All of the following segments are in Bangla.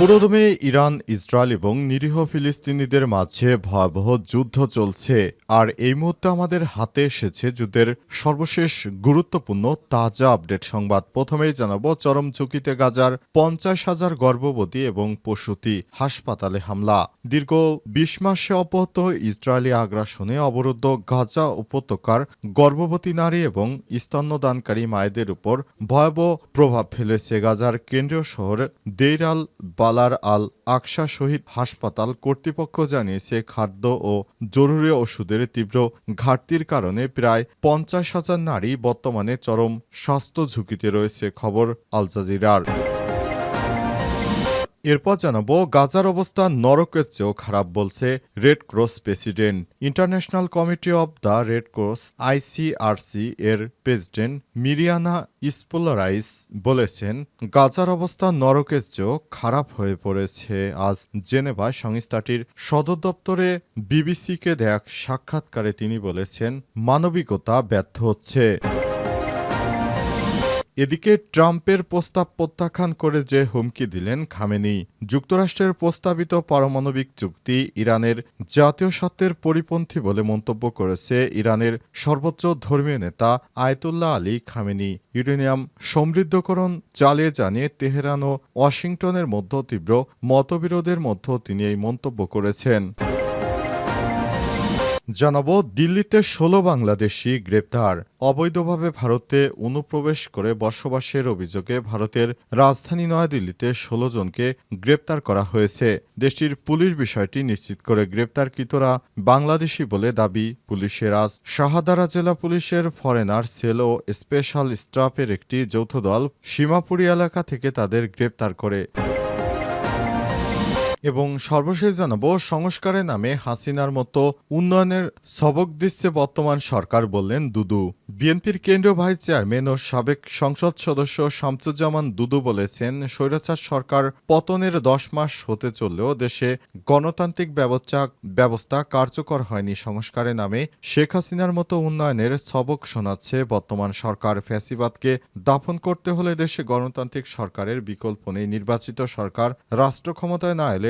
পুরোদমে ইরান, ইসরায়েল এবং নিরীহ ফিলিস্তিনিদের মাঝে ভয়াবহ যুদ্ধ চলছে। আর এই মুহূর্তে আমাদের হাতে এসেছে যুদ্ধের সর্বশেষ গুরুত্বপূর্ণ তাজা আপডেট সংবাদ। প্রথমেই জানাব, চরম ঝুঁকিতে গাজার পঞ্চাশ হাজার গর্ভবতী এবং প্রসূতি হাসপাতালে হামলা। দীর্ঘ বিশ মাসে অব্যাহত ইসরায়েলি আগ্রাসনে অবরুদ্ধ গাজা উপত্যকার গর্ভবতী নারী এবং স্তন্যদানকারী মায়েদের উপর ভয়াবহ প্রভাব ফেলেছে গাজার কেন্দ্রীয় শহর দেইর আল বালার আল আকসা শহীদ হাসপাতাল কর্তৃপক্ষ জানিয়েছে, খাদ্য ও জরুরি ওষুধের তীব্র ঘাটতির কারণে প্রায় পঞ্চাশ হাজার নারী বর্তমানে চরম স্বাস্থ্য ঝুঁকিতে রয়েছে, খবর আল জাজিরার। এরপর জানাব, গাজার অবস্থা নরকের চেয়েও খারাপ বলছে Red Cross president International Committee of the Red Cross ICRC এর প্রেসিডেন্ট মিরিয়ানা ইসপোলারাইস বলেছেন, গাজার অবস্থা নরকের চেয়েও খারাপ হয়ে পড়েছে। আজ জেনেভায় সংস্থাটির সদর দপ্তরে বিবিসিকে এক সাক্ষাৎকারে তিনি বলেছেন, মানবিকতা ব্যর্থ হচ্ছে। এদিকে ট্রাম্পের প্রস্তাব প্রত্যাখ্যান করে যে হুমকি দিলেন খামেনি, যুক্তরাষ্ট্রের প্রস্তাবিত পারমাণবিক চুক্তি ইরানের জাতীয় স্বার্থের পরিপন্থী বলে মন্তব্য করেছে ইরানের সর্বোচ্চ ধর্মীয় নেতা আয়তুল্লাহ আলী খামেনি। ইউরেনিয়াম সমৃদ্ধকরণ চালিয়ে জানিয়ে তেহরান ও ওয়াশিংটনের মধ্যে তীব্র মতবিরোধের মধ্যে তিনি এই মন্তব্য করেছেন। জানাব, দিল্লিতে ষোলো বাংলাদেশি গ্রেপ্তার। অবৈধভাবে ভারতে অনুপ্রবেশ করে বসবাসের অভিযোগে ভারতের রাজধানী নয়াদিল্লিতে ষোলো জনকে গ্রেপ্তার করা হয়েছে। দেশটির পুলিশ বিষয়টি নিশ্চিত করে গ্রেপ্তারকৃতরা বাংলাদেশি বলে দাবি পুলিশের। আজ শাহাদারা জেলা পুলিশের ফরেনার সেল ও স্পেশাল স্টাফের একটি যৌথ দল সীমাপুরী এলাকা থেকে তাদের গ্রেপ্তার করে। এবং সর্বশেষ জানাব, সংস্কারের নামে হাসিনার মতো উন্নয়নের সবক দিচ্ছে বর্তমান সরকার বললেন দুদু। বিএনপির কেন্দ্রীয় ভাইস চেয়ারম্যান ও সাবেক সংসদ সদস্য শামসুজ্জামান দুদু বলেছেন, স্বৈরাচার সরকার পতনের দশ মাস হতে চললেও দেশে গণতান্ত্রিক ব্যবস্থা ব্যবস্থা কার্যকর হয়নি। সংস্কারের নামে শেখ হাসিনার মতো উন্নয়নের সবক শোনাচ্ছে বর্তমান সরকার। ফ্যাসিবাদকে দাফন করতে হলে দেশে গণতান্ত্রিক সরকারের বিকল্প নেই। নির্বাচিত সরকার রাষ্ট্র ক্ষমতায় না এলে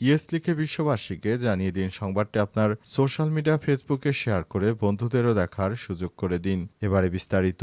ইয়েস লিখে বিশ্ববাসীকে জানিয়ে দিন। সংবাদটি আপনার সোশ্যাল মিডিয়া ফেসবুকে শেয়ার করে বন্ধুদেরও দেখার সুযোগ করে দিন। এবারে বিস্তারিত।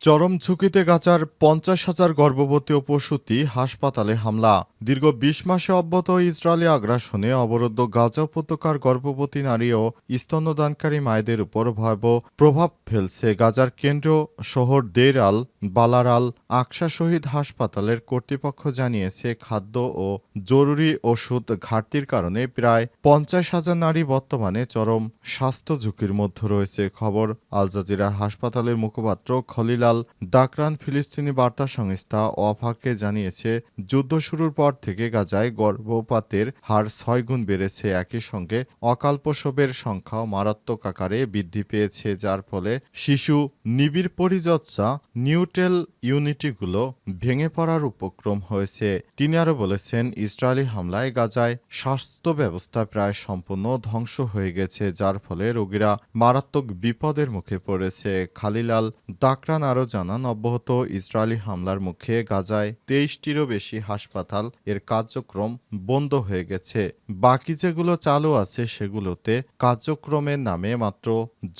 চরম ঝুঁকিতে গাচার পঞ্চাশ হাজার গর্ভবতী ও প্রসূতি হাসপাতালে হামলা। দীর্ঘ বিশ মাসে অব্যাহত ইসরায়েলি আগ্রাসনে অবরুদ্ধ গাজা উপত্যকার গর্ভবতী নারী ও স্তন্যদানকারী মায়েদের উপর ভয়াবহ প্রভাব ফেলছে। গাজার কেন্দ্র শহর দের আল বালার আল আকসা শহীদ হাসপাতালের কর্তৃপক্ষ জানিয়েছে, খাদ্য ও জরুরি ওষুধ ঘাটতির কারণে প্রায় পঞ্চাশ হাজার নারী বর্তমানে চরম স্বাস্থ্য ঝুঁকির মধ্যে রয়েছে। খবর আল জাজিরার হাসপাতালের মুখপাত্র খলিলাল দাকরান ফিলিস্তিনি বার্তা সংস্থা ওয়াফাকে জানিয়েছে, যুদ্ধ শুরুর পর থেকে গাজায় গর্ভপাতের হার ছয় গুণ বেড়েছে একই সঙ্গে অকাল প্রসবের সংখ্যাও মারাত্মক আকারে বৃদ্ধি পেয়েছে, যার ফলে শিশু নিবিড় পরিচর্যা নিউটেল ইউনিটিগুলো ভেঙে পড়ার উপক্রম হয়েছে। তিনি আরও বলেছেন, ইসরায়েলি হামলায় গাজায় স্বাস্থ্য ব্যবস্থা প্রায় সম্পূর্ণ ধ্বংস হয়ে গেছে, যার ফলে রোগীরা মারাত্মক বিপদের মুখে পড়েছে। খালিলাল দাকরান আরও জানান, অব্যাহত ইসরায়েলি হামলার মুখে গাজায় তেইশটিরও বেশি হাসপাতাল এর কার্যক্রম বন্ধ হয়ে গেছে। বাকি যেগুলো চালু আছে সেগুলোতে কার্যক্রমের নামে মাত্র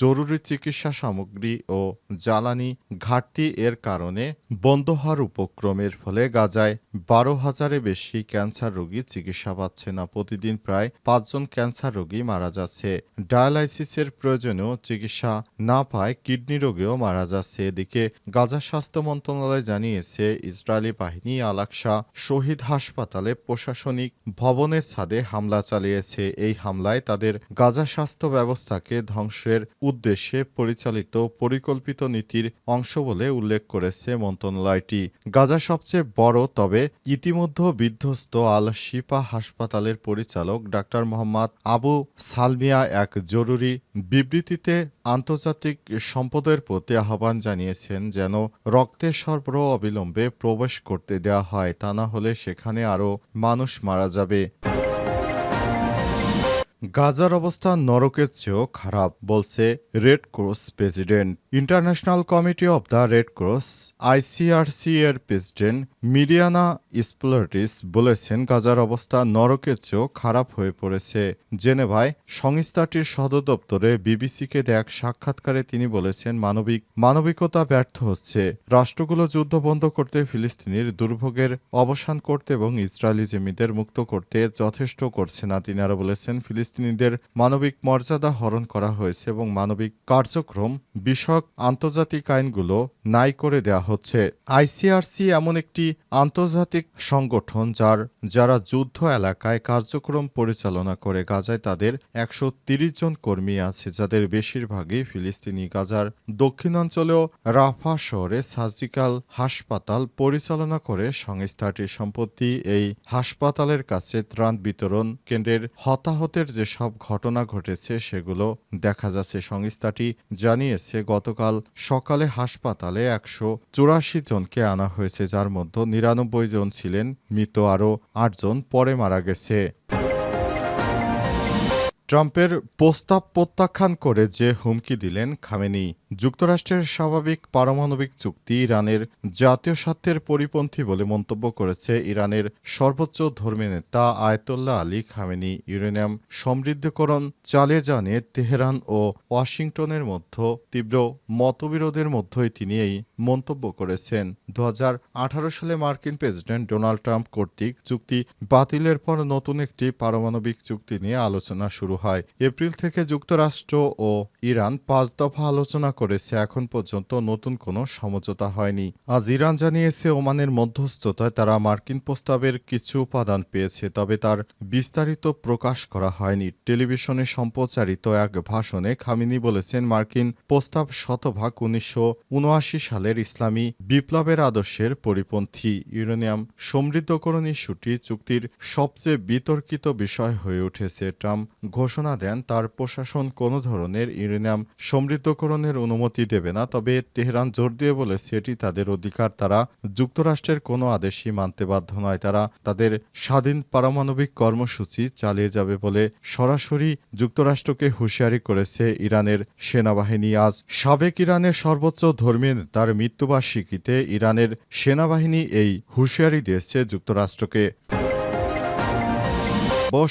জরুরি চিকিৎসা সামগ্রী ও জ্বালানি ঘাটতি এর কারণে বন্ধ হওয়ার উপক্রমের ফলে গাজায় বারো হাজারে বেশি ক্যান্সার রোগী চিকিৎসা পাচ্ছে না। প্রতিদিন প্রায় পাঁচজন ক্যান্সার রোগী মারা যাচ্ছে। ডায়ালাইসিসের প্রয়োজনেও চিকিৎসা না পায় কিডনি রোগেও মারা যাচ্ছে। এদিকে গাজা স্বাস্থ্য মন্ত্রণালয় জানিয়েছে, ইসরায়েলি বাহিনী আলাকসা শহীদ হাসপাতালে প্রশাসনিক ভবনের ছাদে হামলা চালিয়েছে। এই হামলায় তাদের গাজা স্বাস্থ্য ব্যবস্থাকে ধ্বংসের উদ্দেশ্যে পরিচালিত পরিকল্পিত নীতির অংশ বলে উল্লেখ করেছে মন্ত্রণালয়টি। গাজা সবচেয়ে বড়, তবে ইতিমধ্যে বিধ্বস্ত আল শিপা হাসপাতালের পরিচালক ডাক্তার মোহাম্মদ আবু সালমিয়া এক জরুরি বিবৃতিতে আন্তর্জাতিক সম্পদের প্রতি আহ্বান জানিয়েছেন যেন রক্তের সরবরাহ অবিলম্বে প্রবেশ করতে দেওয়া হয়, তা না হলে সেখানে আরও মানুষ মারা যাবে। গাজার অবস্থা নরকের চেয়েও খারাপ, বলছে Red Cross president International Committee of the Red Cross ICRC এর প্রেসিডেন্ট মিরিয়ানা স্প্লার্টিস বলেছেন, গাজার অবস্থা নরকের চেয়েও খারাপ হয়ে পড়েছে। জেনেভায় সংস্থাটির সদর দপ্তরে বিবিসিকে এক সাক্ষাৎকারে তিনি বলেছেন, মানবিক, মানবিকতা ব্যর্থ হচ্ছে। রাষ্ট্রগুলো যুদ্ধ বন্ধ করতে ফিলিস্তিনির দুর্ভোগের অবসান করতে এবং ইসরায়েলি জমিদের মুক্ত করতে যথেষ্ট করছে না, তিনি আরও বলেছেন। ফিলিস্তিনিদের মানবিক মর্যাদা হরণ করা হয়েছে এবং মানবিক কার্যক্রম, বিষয়ক আন্তর্জাতিক আইনগুলো নাই করে দেয়া হচ্ছে। আইসিআরসি এমন একটি আন্তর্জাতিক সংগঠন যার, যারা যুদ্ধ এলাকায় কার্যক্রম পরিচালনা করে, গাজায় তাদের একশো জন কর্মী আছে, যাদের বেশিরভাগই ফিলিস্তিনি। গাজার দক্ষিণাঞ্চলেও রাফা শহরে সার্জিক্যাল হাসপাতাল পরিচালনা করে সংস্থাটির সম্পত্তি। এই হাসপাতালের কাছে ত্রাণ বিতরণ কেন্দ্রের হতাহতের যেসব ঘটনা ঘটেছে সেগুলো দেখা যাচ্ছে। সংস্থাটি জানিয়েছে, গতকাল সকালে হাসপাতালে একশো চুরাশি জনকে আনা হয়েছে, যার মধ্যে নিরানব্বই জন ছিলেন, মৃত আরও আটজন পরে মারা গেছে। ট্রাম্পের প্রস্তাব প্রত্যাখ্যান করে যে হুমকি দিলেন খামেনি। যুক্তরাষ্ট্রের স্বাভাবিক পারমাণবিক চুক্তি ইরানের জাতীয় স্বার্থের পরিপন্থী বলে মন্তব্য করেছে ইরানের সর্বোচ্চ ধর্মীয় নেতা আয়তোল্লাহ আলী খামেনি। ইউরেনিয়াম সমৃদ্ধকরণ চালিয়ে জানে তেহরান ও ওয়াশিংটনের মধ্যে তীব্র মতবিরোধের মধ্যেই তিনি এই মন্তব্য করেছেন। দু হাজার আঠারো সালে মার্কিন প্রেসিডেন্ট ডোনাল্ড ট্রাম্প কর্তৃক চুক্তি বাতিলের পর নতুন একটি পারমাণবিক চুক্তি নিয়ে আলোচনা শুরু হয়। এপ্রিল থেকে যুক্তরাষ্ট্র ও ইরান পাঁচ দফা আলোচনা করেছে। এখন পর্যন্ত নতুন কোনো সমঝোতা হয়নি। আজ ইরান জানিয়েছে, ওমানের মধ্যস্থতায় তারা মার্কিন প্রস্তাবের কিছু উপাদান পেয়েছে, তবে তার বিস্তারিত প্রকাশ করা হয়নি। টেলিভিশনে সম্প্রচারিত এক ভাষণে খামিনি বলেছেন, মার্কিন প্রস্তাব শতভাগ উনিশশো উনআশি সালের ইসলামী বিপ্লবের আদর্শের পরিপন্থী। ইউরেনিয়াম সমৃদ্ধকরণ ইস্যুটি চুক্তির সবচেয়ে বিতর্কিত বিষয় হয়ে উঠেছে। ট্রাম্প ঘোষণা দেন, তার প্রশাসন কোনো ধরনের ইউরেনিয়াম সমৃদ্ধকরণের অনুমতি দেবে না, তবে তেহরান জোর দিয়ে বলেছে এটি তাদের অধিকার। তারা যুক্তরাষ্ট্রের কোনো আদেশই মানতে বাধ্য নয়। তারা তাদের স্বাধীন পারমাণবিক কর্মসূচি চালিয়ে যাবে বলে সরাসরি যুক্তরাষ্ট্রকে হুঁশিয়ারি করেছে ইরানের সেনাবাহিনী। আজ সাবেক ইরানের সর্বোচ্চ ধর্মীয় নেতার মৃত্যুবার্ষিকীতে ইরানের সেনাবাহিনী এই হুঁশিয়ারি দিয়েছে যুক্তরাষ্ট্রকে।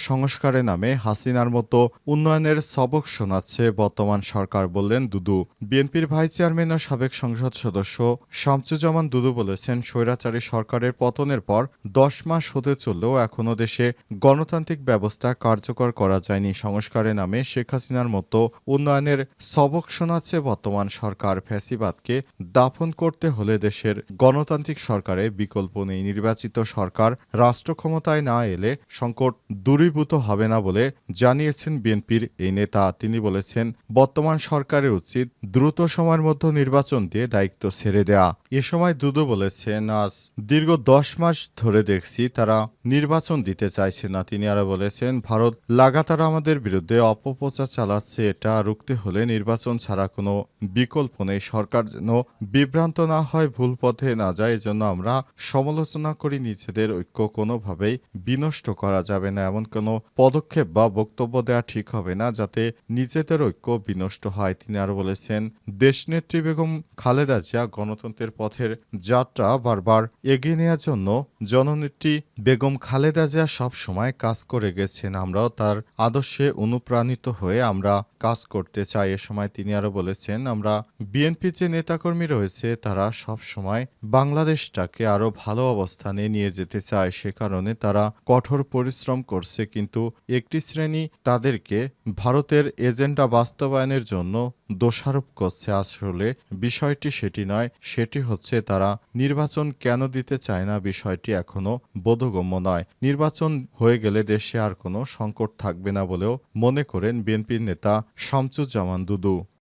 সংস্কারের নামে হাসিনার মতো উন্নয়নের সবক শোনাচ্ছে বর্তমান সরকার বললেন দুদু। বিএনপির ভাইস চেয়ারম্যান ও সাবেক সংসদ সদস্য শামসুজ্জামান দুদু বলেছেন, স্বৈরাচারী সরকারের পতনের পর দশ মাস হতে চললেও এখনও দেশে গণতান্ত্রিক ব্যবস্থা কার্যকর করা যায়নি। সংস্কারের নামে শেখ হাসিনার মতো উন্নয়নের সবক শোনাচ্ছে বর্তমান সরকার। ফ্যাসিবাদকে দাফন করতে হলে দেশের গণতান্ত্রিক সরকারে বিকল্প নেই। নির্বাচিত সরকার রাষ্ট্র ক্ষমতায় না এলে সংকট দূরীভূত হবে না বলে জানিয়েছেন বিএনপির এই নেতা। তিনি বলেছেন, বর্তমান সরকারের উচিত দ্রুত সময়ের মধ্যে নির্বাচন দিয়ে দায়িত্ব ছেড়ে দেয়া। এ সময় দুদু বলেছেন, আজ দীর্ঘ দশ মাস ধরে দেখছি তারা নির্বাচন দিতে চাইছে না। তিনি আরও বলেছেন, ভারত লাগাতার আমাদের বিরুদ্ধে অপপ্রচার চালাচ্ছে, এটা রুখতে হলে নির্বাচন ছাড়া কোনো বিকল্প নেই। সরকার যেন বিভ্রান্ত না হয়, ভুল পথে না যায়, এজন্য আমরা সমালোচনা করি, নিজেদের ঐক্য কোনোভাবেই বিনষ্ট করা যাবে না। এমন কোনো পদক্ষেপ বা বক্তব্য দেওয়া ঠিক হবে না, যাতে নিজেদের ঐক্য বিনষ্ট হয়, তিনি আরও বলেছেন। দেশনেত্রী বেগম খালেদা জিয়া গণতন্ত্রের পথের যাত্রা বারবার এগিয়ে নেওয়ার জন্য জননেত্রী বেগম খালেদা জিয়া সব সময় কাজ করে গেছেন। আমরাও তার আদর্শে অনুপ্রাণিত হয়ে আমরা কাজ করতে চাই। এ সময় তিনি আরও বলেছেন, আমরা বিএনপি যে নেতাকর্মী রয়েছে, তারা সব সময় বাংলাদেশটাকে আরও ভালো অবস্থানে নিয়ে যেতে চায়। সে কারণে তারা কঠোর পরিশ্রম করছে। কিন্তু একটি শ্রেণি তাদেরকে ভারতের এজেন্ডা বাস্তবায়নের জন্য দোষারোপ করছে। আসলে বিষয়টি সেটি নয়, সেটি হচ্ছে তারা নির্বাচন কেন দিতে চায় না বিষয়টি এখনও বোধগম্য নয়। নির্বাচন হয়ে গেলে দেশে আর কোনো সংকট থাকবে না বলেও মনে করেন বিএনপির নেতা শামসুজ্জামান দুদু।